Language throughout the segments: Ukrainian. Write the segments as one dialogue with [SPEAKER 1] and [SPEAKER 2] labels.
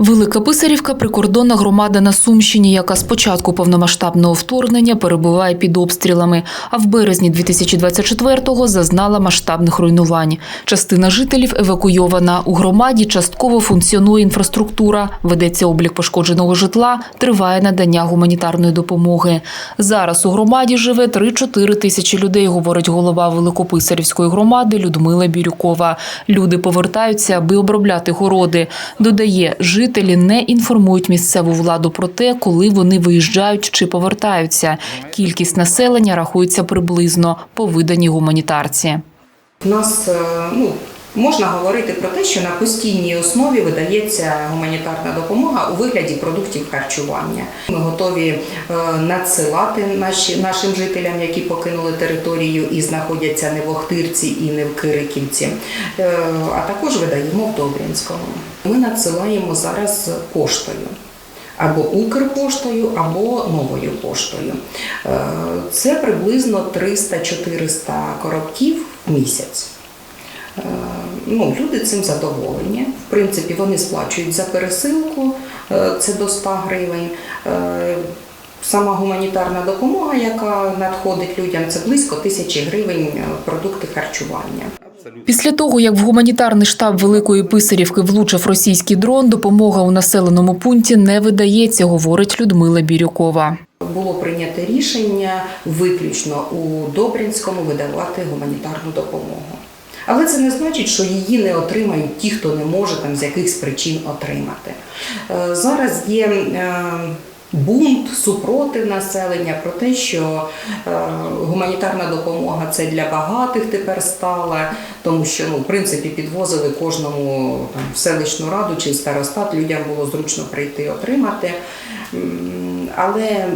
[SPEAKER 1] Велика Писарівка прикордонна громада на Сумщині, яка з початку повномасштабного вторгнення перебуває під обстрілами, а в березні 2024-го зазнала масштабних руйнувань. Частина жителів евакуйована. У громаді частково функціонує інфраструктура, ведеться облік пошкодженого житла, триває надання гуманітарної допомоги. Зараз у громаді живе 3-4 тисячі людей, говорить голова Великописарівської громади Людмила Бірюкова. Люди повертаються, аби обробляти городи. Додає, жителі не інформують місцеву владу про те, коли вони виїжджають чи повертаються. Кількість населення рахується приблизно по виданій гуманітарці.
[SPEAKER 2] У нас е, ну, можна говорити про те, що на постійній основі видається гуманітарна допомога у вигляді продуктів харчування. Ми готові е, надсилати наші, нашим жителям, які покинули територію і знаходяться не в Охтирці і не в Кириківці, е, а також видаємо в Добрянському. Ми надсилаємо зараз поштою. Або Укрпоштою, або новою поштою. Е, Це приблизно 300-400 коробків в місяць. Ну, люди цим задоволені. В принципі, вони сплачують за пересилку, е, це до 100 гривень. Е, Сама гуманітарна допомога, яка надходить людям, це близько тисячі гривень е, продукти харчування.
[SPEAKER 1] Після того, як в гуманітарний штаб Великої Писарівки влучив російський дрон, допомога у населеному пункті не видається, говорить Людмила Бірюкова.
[SPEAKER 2] Було прийнято рішення виключно у Добринському видавати гуманітарну допомогу. Але це не значить, що її не отримають ті, хто не може там з якихось причин отримати. Е, Зараз є е, бунт, супротив населення про те, що е, гуманітарна допомога це для багатих тепер стала, тому що ну, в принципі підвозили кожному там, в селищну раду чи старостат, людям було зручно прийти отримати. Але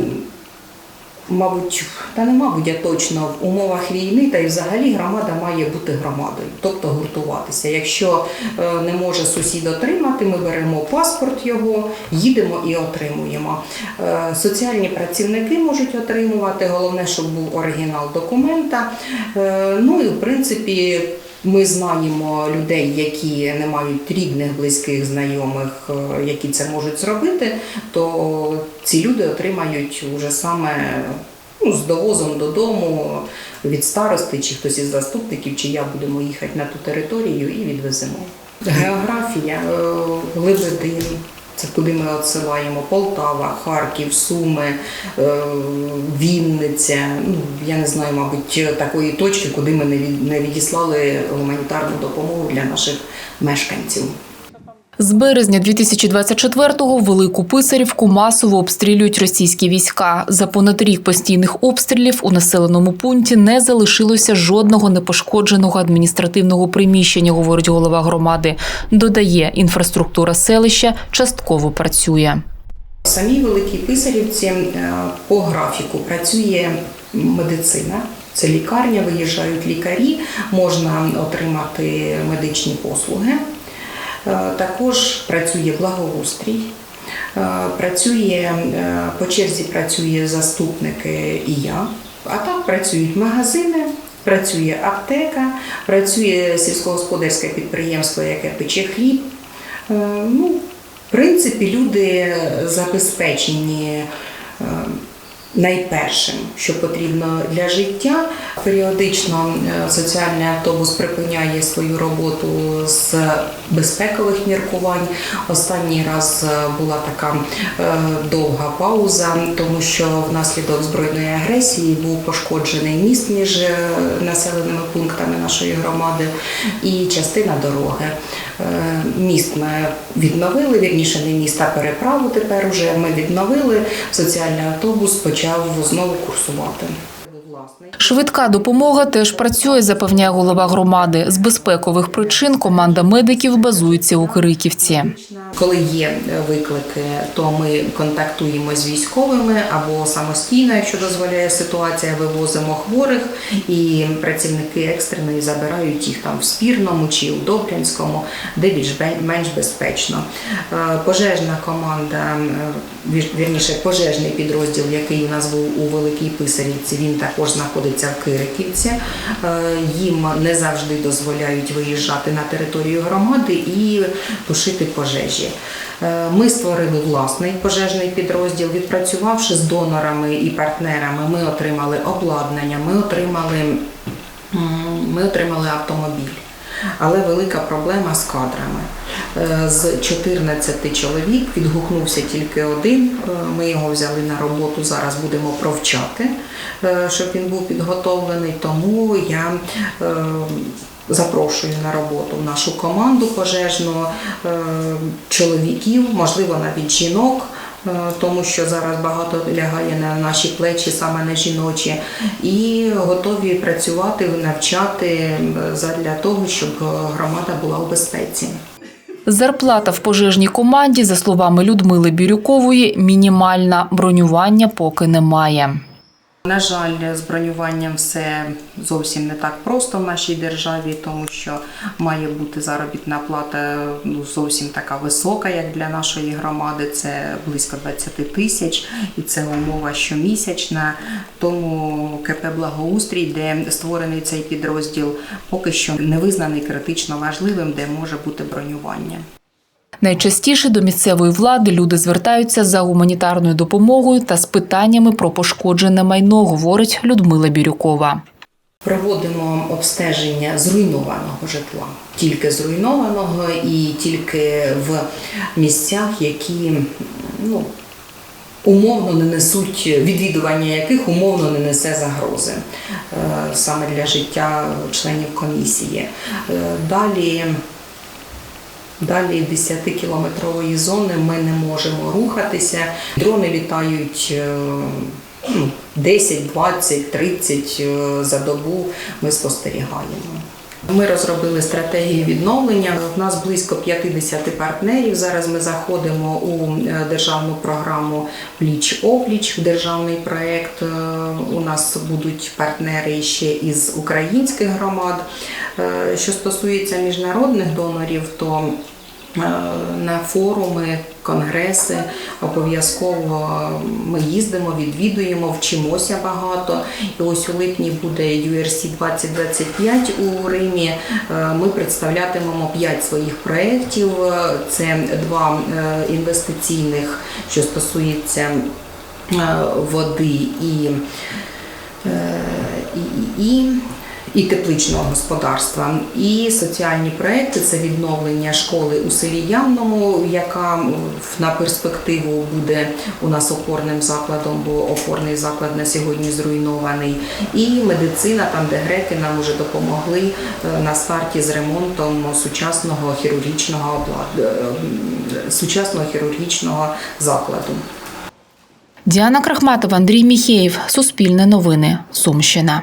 [SPEAKER 2] Мабуть, та не мабуть, а точно в умовах війни та й взагалі громада має бути громадою, тобто гуртуватися. Якщо е, не може сусід отримати, ми беремо паспорт його, їдемо і отримуємо. Е, Соціальні працівники можуть отримувати, головне, щоб був оригінал документа. Е, Ну і в принципі. Ми знаємо людей, які не мають рідних, близьких, знайомих, е, які це можуть зробити, то ці люди отримають уже саме ну, з довозом додому від старости, чи хтось із заступників, чи я будемо їхати на ту територію і відвеземо. Географія, е, Лебедин. Це куди ми відсилаємо Полтава, Харків, Суми, е, Вінниця. Ну я не знаю, мабуть, такої точки, куди ми не від- не відіслали гуманітарну допомогу для наших мешканців.
[SPEAKER 1] З березня 2024-го Велику Писарівку масово обстрілюють російські війська. За понад рік постійних обстрілів у населеному пункті не залишилося жодного непошкодженого адміністративного приміщення, говорить голова громади. Додає, інфраструктура селища частково працює.
[SPEAKER 2] Самій Великій Писарівці е, по графіку працює медицина. Це лікарня, виїжджають лікарі, можна отримати медичні послуги. Е, Також працює благоустрій. Е, Працює е, по черзі працює заступники і я. А так працюють магазини, працює аптека, працює сільськогосподарське підприємство, яке пече хліб. Ну, в принципі, люди забезпечені найпершим, що потрібно для життя. Періодично е, соціальний автобус припиняє свою роботу з безпекових міркувань. Останній раз е, була така е, довга пауза, тому що внаслідок збройної агресії був пошкоджений міст між населеними пунктами нашої громади і частина дороги. Е, Міст ми відновили, вірніше не міст, а переправу тепер уже ми відновили. Соціальний автобус почав знову курсувати.
[SPEAKER 1] Швидка допомога теж працює, запевняє голова громади. З безпекових причин команда медиків базується у Кириківці.
[SPEAKER 2] Коли є е, виклики, то ми контактуємо з військовими або самостійно, якщо дозволяє ситуація, вивозимо хворих, і працівники екстреної забирають їх там в спірному чи у Добрянському, де більш менш безпечно. Е, Пожежна команда, е, вірніше, пожежний підрозділ, який у нас був у Великій Писарівці, він також знаходиться в Кириківці. Е, Їм не завжди дозволяють виїжджати на територію громади і тушити пожежі. Е, Ми створили власний пожежний підрозділ. Відпрацювавши з донорами і партнерами, ми отримали обладнання, ми отримали, ми отримали автомобіль. Але велика проблема з кадрами. Е, З 14 чоловік відгукнувся тільки один. Е, Ми його взяли на роботу. Зараз будемо провчати, е, щоб він був підготовлений. Тому я запрошую на роботу нашу команду пожежну чоловіків, можливо, навіть жінок. Е, Тому що зараз багато лягає на наші плечі, саме на жіночі, і готові працювати, навчати для того, щоб громада була у безпеці.
[SPEAKER 1] Зарплата в пожежній команді, за словами Людмили Бірюкової, мінімальна. Бронювання поки немає.
[SPEAKER 2] На жаль, з бронюванням все зовсім не так просто в нашій державі, тому що має бути заробітна плата ну, зовсім така висока, як для нашої громади. Це близько 20 тисяч, і це умова щомісячна. Тому КП Благоустрій, де створений цей підрозділ, поки що не визнаний критично важливим, де може бути бронювання.
[SPEAKER 1] Найчастіше до місцевої влади люди звертаються за гуманітарною допомогою та з питаннями про пошкоджене майно, говорить Людмила Бірюкова.
[SPEAKER 2] Проводимо обстеження зруйнованого житла, тільки зруйнованого і тільки в місцях, які ну, умовно не несуть відвідування яких умовно не несе загрози е, саме для життя членів комісії. Е, Далі. Далі 10-кілометрової зони ми не можемо рухатися. Дрони літають е, ну, 10, 20, 30 е, за добу. Ми спостерігаємо. Ми розробили стратегію відновлення. У нас близько 50 партнерів. Зараз ми заходимо у е, державну програму Пліч опліч, в державний проект. Е, У нас будуть партнери ще із українських громад. Е, Що стосується міжнародних донорів, то на форуми, конгреси обов'язково ми їздимо, відвідуємо, вчимося багато. І ось у липні буде URC 2025 у Римі. Е, Ми представлятимемо 5 своїх проєктів. Це два е, інвестиційних, що стосується е, води і, і, і, і тепличного господарства, і соціальні проекти це відновлення школи у селі Явному, яка на перспективу буде у нас опорним закладом, бо опорний заклад на сьогодні зруйнований. І медицина, там де греки нам вже допомогли е, на старті з ремонтом сучасного хірургічного е, сучасного хірургічного закладу.
[SPEAKER 1] Діана Крахматова, Андрій Міхеєв, Суспільне новини, Сумщина.